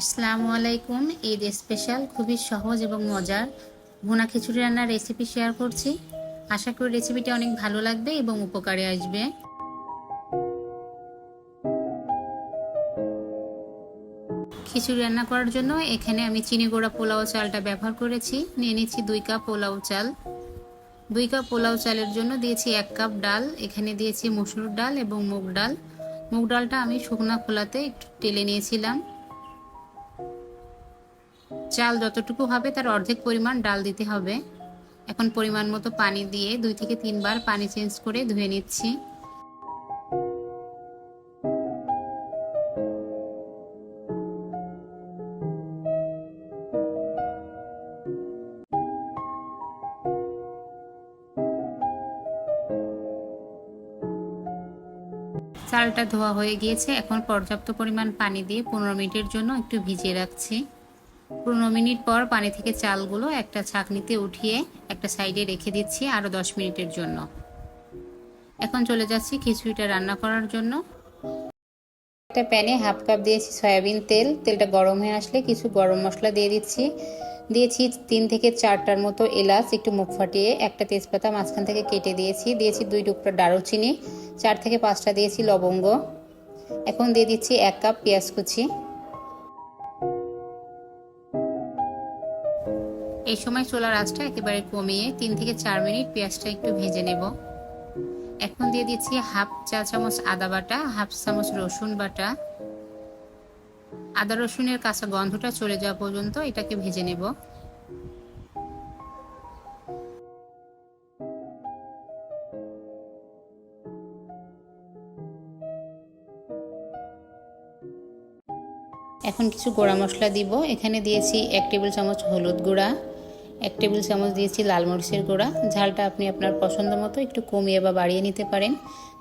আসসালামু আলাইকুম। ঈদ স্পেশাল খুবই সহজ এবং মজার। ভুনা খিচুড়ি রান্নার রেসিপি শেয়ার করছি। আশা করি রেসিপিটি অনেক ভালো লাগবে এবং উপকারে আসবে। খিচুড়ি রান্না করার জন্য এখানে আমি চিনি গোড়া পোলাও চালটা ব্যবহার করেছি। নিয়ে নিচ্ছি দুই কাপ পোলাও চাল। দুই কাপ পোলাও চালের জন্য দিয়েছি এক কাপ ডাল। এখানে দিয়েছি মসুর ডাল এবং মুগ ডাল। মুগ ডালটা আমি শুকনা খোলাতে একটু টেলে নিয়েছিলাম। চাল যতটুকু হবে তার অর্ধেক পরিমাণ ডাল দিতে হবে। এখন পরিমাণ মতো পানি দিয়ে দুই থেকে তিনবার পানি চেঞ্জ করে ধুয়ে নিচ্ছি। চালটা ধোয়া হয়ে গিয়েছে। এখন পর্যাপ্ত পরিমাণ পানি দিয়ে পনেরো মিনিটের জন্য একটু ভিজিয়ে রাখছি। পনেরো মিনিট পর পানি থেকে চালগুলো একটা ছাঁকনিতে উঠিয়ে একটা সাইডে রেখে দিচ্ছি আরও দশ মিনিটের জন্য। এখন চলে যাচ্ছি খিচুড়িটা রান্না করার জন্য। একটা প্যানে হাফ কাপ দিয়েছি সয়াবিন তেল। তেলটা গরম হয়ে আসলে কিছু গরম মশলা দিয়ে দিচ্ছি। দিয়েছি তিন থেকে চারটার মতো এলাচ, একটু মুখ ফাটিয়ে একটা তেজপাতা মাঝখান থেকে কেটে দিয়েছি। দিয়েছি দুই টুকরা দারুচিনি, চার থেকে পাঁচটা দিয়েছি লবঙ্গ। এখন দিয়ে দিচ্ছি এক কাপ পেঁয়াজ কুচি। এই সময় চোলার আঁচটা একেবারে কমিয়ে তিন থেকে চার মিনিট পেঁয়াজটা একটু ভেজে নেব। এখন দিয়ে দিচ্ছি হাফ চা চামচ আদা বাটা, হাফ চামচ রসুন বাটা। আদা রসুনের কাঁচা গন্ধটা চলে যাওয়া পর্যন্ত এটাকে ভেজে নেব। এখন কিছু গোড়া মশলা দিব। এখানে দিয়েছি এক টেবিল চামচ হলুদ গুঁড়া এক টেবিল চামচ দিয়েছি লাল মরিচের গুঁড়া। ঝালটা আপনি আপনার পছন্দ মতো একটু কমিয়ে বা বাড়িয়ে নিতে পারেন।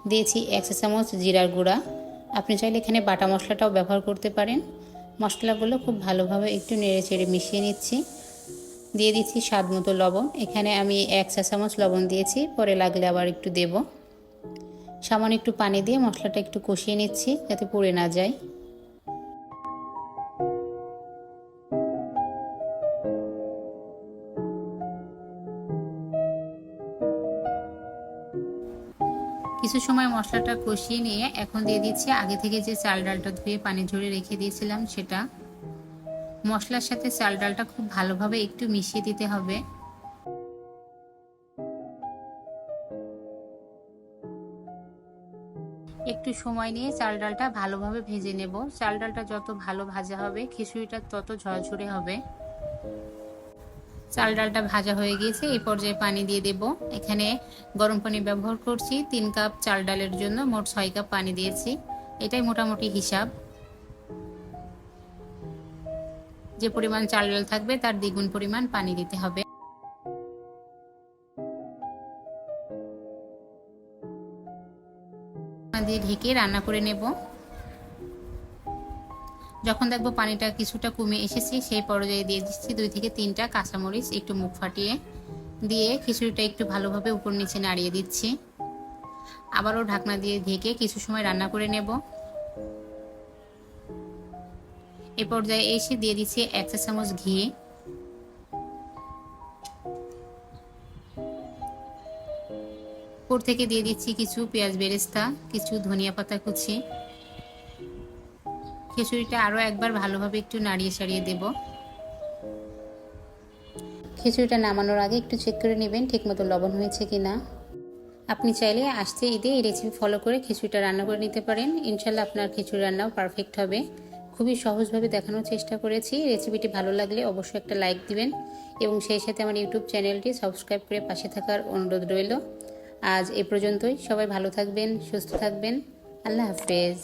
দিয়েছি এক চা চামচ জিরার গুঁড়া। আপনি চাইলে এখানে বাটা মশলাটাও ব্যবহার করতে পারেন। মশলাগুলো খুব ভালোভাবে একটু নেড়ে চেড়ে মিশিয়ে নিচ্ছি। দিয়ে দিচ্ছি স্বাদ মতো লবণ। এখানে আমি এক চা চামচ লবণ দিয়েছি, পরে লাগলে আবার একটু দেব। সামান্য একটু পানি দিয়ে মশলাটা একটু কষিয়ে নিচ্ছি যাতে পুড়ে না যায়। কিছু সময় মশলাটা কষিয়ে নিয়ে এখন দিয়ে দিচ্ছি। আগে থেকে যে চাল ডালটা ধুয়ে পানি ঝরে রেখে দিয়েছিলাম সেটা। মশলার সাথে চাল ডালটা খুব ভালোভাবে একটু মিশিয়ে দিতে হবে। একটু সময় নিয়ে চাল ডালটা ভালোভাবে ভেজে নেব। চাল ডালটা যত ভালো ভাজা হবে, খিচুড়িটা তত ঝরঝরে হবে। চাল ডালটা ভাজা হয়ে গিয়েছে, এই পর্যায়ে পানি দিয়ে দেব। এখানে গরম পানি ব্যবহার করছি, তিন কাপ চাল ডালের জন্য মোট ছয় কাপ পানি দিয়েছি। এটাই মোটামুটি হিসাব। যে পরিমাণ চাল ডাল থাকবে, তার দ্বিগুণ পরিমাণ পানি দিতে হবে। দিয়ে ঢেকে রান্না করে নেব। যখন দেখব পানিটা কিছুটা কমে এসেছে, সেই পর্যায়ে দিয়ে দিচ্ছি দুই থেকে তিনটা কাঁচামরিচ একটু মুখ ফাটিয়ে দিয়ে খিচুড়িটা একটু ভালোভাবে উপর নিচে নাড়িয়ে দিচ্ছি। আবারও ঢাকনা দিয়ে ঢেকে কিছু সময় রান্না করে নেব। এ পর্যায়ে এসে দিয়ে দিচ্ছি এক চা চামচ ঘি। উপর থেকে দিয়ে দিচ্ছি কিছু পেঁয়াজ বেরেস্তা, কিছু ধনিয়া পাতা কুচি। খিচুড়িটা আরও একবার ভালোভাবে একটু নাড়িয়ে সারিয়ে দেব। খিচুড়িটা নামানোর আগে একটু চেক করে নেবেন ঠিকমতো লবণ হয়েছে কি না আপনি চাইলে আসতে ঈদে এই রেসিপি ফলো করে খিচুড়িটা রান্না করে নিতে পারেন। ইনশাল্লাহ আপনার খিচুড়ি রান্নাও পারফেক্ট হবে। খুবই সহজভাবে দেখানোর চেষ্টা করেছি। রেসিপিটি ভালো লাগলে অবশ্যই একটা লাইক দিবেন এবং সেই সাথে আমার ইউটিউব চ্যানেলটি সাবস্ক্রাইব করে পাশে থাকার অনুরোধ রইল। আজ এ পর্যন্তই। সবাই ভালো থাকবেন, সুস্থ থাকবেন। আল্লাহ হাফেজ।